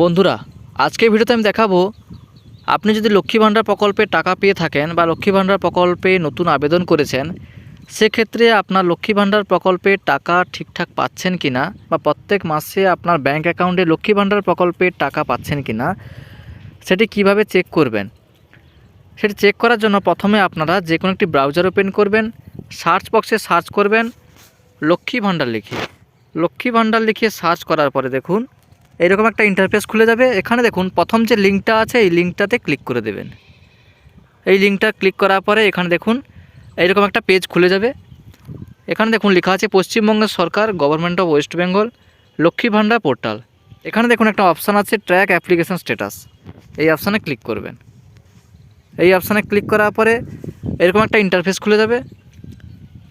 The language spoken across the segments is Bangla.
বন্ধুরা, আজকের ভিডিওতে আমি দেখাবো, আপনি যদি লক্ষ্মী ভাণ্ডার প্রকল্পে টাকা পেয়ে থাকেন বা লক্ষ্মী ভাণ্ডার প্রকল্পে নতুন আবেদন করেছেন, সেক্ষেত্রে আপনার লক্ষ্মী ভাণ্ডার প্রকল্পে টাকা ঠিকঠাক পাচ্ছেন কি না বা প্রত্যেক মাসে আপনার ব্যাংক অ্যাকাউন্টে লক্ষ্মী ভাণ্ডার প্রকল্পে টাকা পাচ্ছেন কি না সেটি কীভাবে চেক করবেন? সেটি চেক করার জন্য প্রথমে আপনারা যে কোনো একটি ব্রাউজার ওপেন করবেন, সার্চ বক্সে সার্চ করবেন, লক্ষ্মী ভাণ্ডার লিখে। লক্ষ্মী ভাণ্ডার লিখে সার্চ করার পরে দেখুন এরকম একটা ইন্টারফেস খুলে যাবে। এখানে দেখুন, প্রথম যে লিঙ্কটা আছে, এই লিঙ্কটাতে ক্লিক করে দেবেন। এই লিঙ্কটা ক্লিক করার পরে এখানে দেখুন, এইরকম একটা পেজ খুলে যাবে। এখানে দেখুন, লেখা আছে পশ্চিমবঙ্গের সরকার government of West Bengal Lakshmi Bhandar portal এখানে দেখুন, একটা অপশান আছে ট্র্যাক অ্যাপ্লিকেশন স্ট্যাটাস এই অপশানে ক্লিক করবেন। এই অপশানে ক্লিক করার পরে এরকম একটা ইন্টারফেস খুলে যাবে।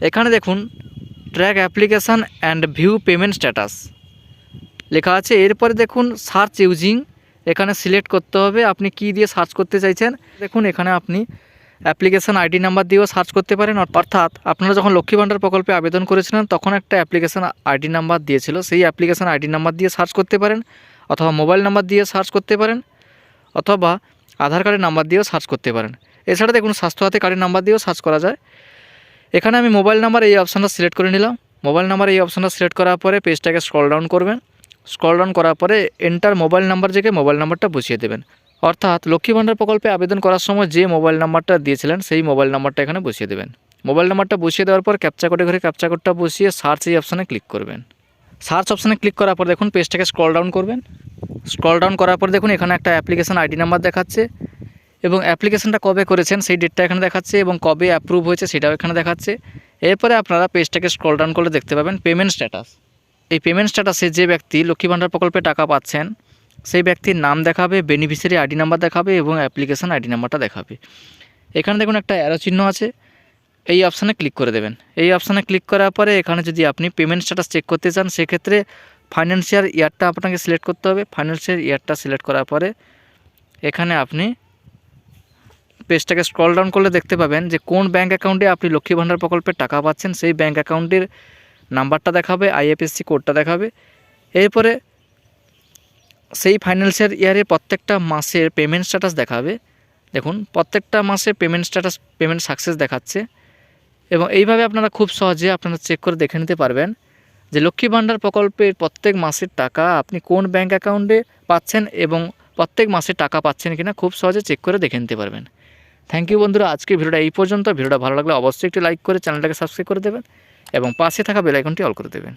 এখানে দেখুন track application and view payment status লেখা আছে, এরপরে দেখুন সার্চ ইউজিং এখানে সিলেক্ট করতে হবে, আপনি কি দিয়ে সার্চ করতে চাইছেন? দেখুন, এখানে আপনি অ্যাপ্লিকেশান আইডি নাম্বার দিয়েও সার্চ করতে পারেন অর্থাৎ আপনারা যখন লক্ষ্মী ভাণ্ডার প্রকল্পে আবেদন করেছিলেন, তখন একটা অ্যাপ্লিকেশান আইডি নাম্বার দিয়েছিল। সেই অ্যাপ্লিকেশান আইডি নাম্বার দিয়ে সার্চ করতে পারেন, অথবা মোবাইল নাম্বার দিয়ে সার্চ করতে পারেন, অথবা আধার কার্ডের নাম্বার দিয়েও সার্চ করতে পারেন। এছাড়া দেখুন স্বাস্থ্যসাথী কার্ডের নাম্বার দিয়েও সার্চ করা যায়। এখানে আমি মোবাইল নাম্বার এই অপশানটা সিলেক্ট করে নিলাম। মোবাইল নাম্বার এই অপশানটা সিলেক্ট করার পরে পেজটাকে স্ক্রল ডাউন করবেন। স্ক্রল ডাউন করার পরে এন্টার মোবাইল নাম্বার থেকে মোবাইল নাম্বারটা বসিয়ে দেবেন। অর্থাৎ লক্ষ্মী ভাণ্ডার প্রকল্পে আবেদন করার সময় যে মোবাইল নাম্বারটা দিয়েছিলেন, সেই মোবাইল নাম্বারটা এখানে বসিয়ে দেবেন। মোবাইল নাম্বারটা বসিয়ে দেওয়ার পর ক্যাপচা কোডে ঘরে ক্যাপচা কোডটা বসিয়ে সার্চ এই অপশানে ক্লিক করবেন। সার্চ অপশানে ক্লিক করার পর দেখুন পেজটাকে স্ক্রল ডাউন করবেন। স্ক্রল ডাউন করার পর দেখুন এখানে একটা অ্যাপ্লিকেশন আইডি নাম্বার দেখাচ্ছে এবং অ্যাপ্লিকেশনটা কবে করেছেন সেই ডেটটা এখানে দেখাচ্ছে এবং কবে অ্যাপ্রুভ হয়েছে সেটাও এখানে দেখাচ্ছে। এরপরে আপনারা পেজটাকে স্ক্রল ডাউন করলে দেখতে পাবেন পেমেন্ট স্ট্যাটাস এই পেমেন্ট স্ট্যাটাসে যে ব্যক্তি লক্ষ্মী ভাণ্ডার প্রকল্পে টাকা পাচ্ছেন, সেই ব্যক্তির নাম দেখাবে বেনিফিশিয়ারি আইডি নাম্বার দেখাবে এবং অ্যাপ্লিকেশান আইডি নাম্বারটা দেখাবে। এখানে দেখুন একটা অ্যারো চিহ্ন আছে, এই অপশানে ক্লিক করে দেবেন। এই অপশানে ক্লিক করার পরে এখানে যদি আপনি পেমেন্ট স্ট্যাটাস চেক করতে চান, সেক্ষেত্রে ফাইন্যান্সিয়াল ইয়ারটা আপনাকে সিলেক্ট করতে হবে। ফাইন্যান্সিয়াল ইয়ারটা সিলেক্ট করার পরে এখানে আপনি পেজটাকে স্ক্রল ডাউন করলে দেখতে পাবেন যে কোন ব্যাঙ্ক অ্যাকাউন্টে আপনি লক্ষ্মী ভাণ্ডার প্রকল্পে টাকা পাচ্ছেন, সেই ব্যাঙ্ক অ্যাকাউন্টের নাম্বারটা দেখাবে আইএফএসসি কোডটা দেখাবে। এরপরে সেই ফাইন্যান্সিয়াল ইয়ারে প্রত্যেকটা মাসের পেমেন্ট স্ট্যাটাস দেখাবে। দেখুন, প্রত্যেকটা মাসে পেমেন্ট স্ট্যাটাস পেমেন্ট সাকসেস দেখাচ্ছে। এবং এইভাবে আপনারা খুব সহজে আপনারা চেক করে দেখে নিতে পারবেন যে লক্ষ্মী ভাণ্ডার প্রকল্পের প্রত্যেক মাসের টাকা আপনি কোন ব্যাঙ্ক অ্যাকাউন্টে পাচ্ছেন এবং প্রত্যেক মাসে টাকা পাচ্ছেন কিনা খুব সহজে চেক করে দেখে নিতে পারবেন। থ্যাংক ইউ বন্ধুরা, আজকে ভিডিওটা এই পর্যন্ত। ভিডিওটা ভালো লাগলে অবশ্যই একটি লাইক করে চ্যানেলটাকে সাবস্ক্রাইব করে দেবেন। এবং পাশে থাকা বেলাইকনটি অল করে দেবেন।